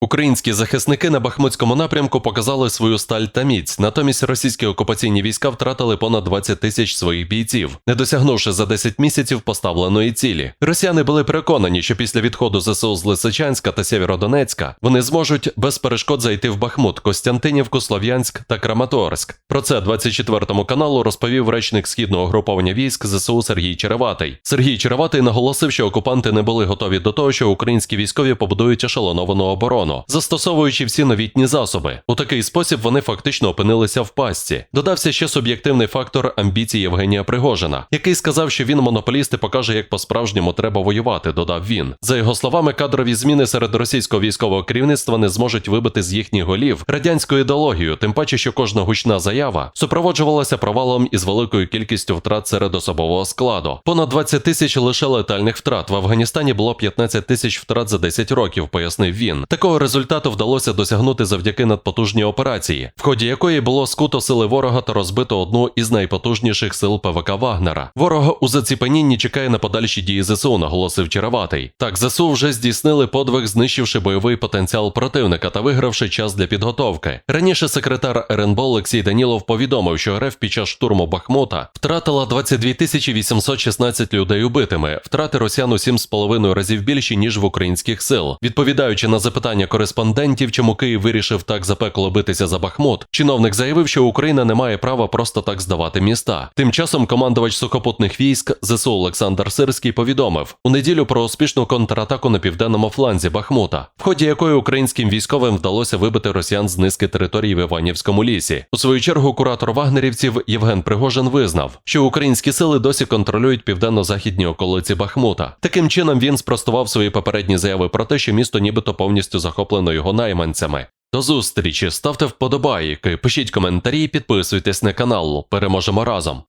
Українські захисники на Бахмутському напрямку показали свою сталь та міць. Натомість російські окупаційні війська втратили понад 20 тисяч своїх бійців, не досягнувши за 10 місяців поставленої цілі. Росіяни були переконані, що після відходу ЗСУ з Лисичанська та Сєвєродонецька вони зможуть без перешкод зайти в Бахмут, Костянтинівку, Слов'янськ та Краматорськ. Про це 24 каналу розповів речник східного груповання військ ЗСУ Сергій Череватий. Сергій Череватий наголосив, що окупанти не були готові до того, що українські військові побудують ешелоновану оборону, застосовуючи всі новітні засоби. У такий спосіб вони фактично опинилися в пастці. Додався ще суб'єктивний фактор амбіцій Євгенія Пригожина, який сказав, що він монополіст і покаже, як по-справжньому треба воювати. Додав він. За його словами, кадрові зміни серед російського військового керівництва не зможуть вибити з їхніх голів радянську ідеологію, тим паче, що кожна гучна заява супроводжувалася провалом із великою кількістю втрат серед особового складу. Понад 20 тисяч лише летальних втрат. В Афганістані було 15 тисяч втрат за 10 років, пояснив він. Такого результату вдалося досягнути завдяки надпотужній операції, в ході якої було скуто сили ворога та розбито одну із найпотужніших сил ПВК Вагнера. Ворога у заціпанінні чекає на подальші дії ЗСУ, наголосив Череватий. Так, ЗСУ вже здійснили подвиг, знищивши бойовий потенціал противника та вигравши час для підготовки. Раніше секретар РНБО Олексій Данілов повідомив, що РФ під час штурму Бахмута втратила 22 тисячі 816 людей убитими. Втрати росіян у 7,5 разів більші ніж в українських сил. Відповідаючи на запитання кореспондентів, чому Київ вирішив так запекло битися за Бахмут, чиновник заявив, що Україна не має права просто так здавати міста. Тим часом командувач сухопутних військ ЗСУ Олександр Сирський повідомив у неділю про успішну контратаку на південному фланзі Бахмута, в ході якої українським військовим вдалося вибити росіян з низки територій в Іванівському лісі. У свою чергу куратор вагнерівців Євген Пригожин визнав, що українські сили досі контролюють південно-західні околиці Бахмута. Таким чином він спростував свої попередні заяви про те, що місто нібито повністю захоплено його найманцями. До зустрічі, ставте вподобайки, пишіть коментарі, підписуйтесь на канал. Переможемо разом.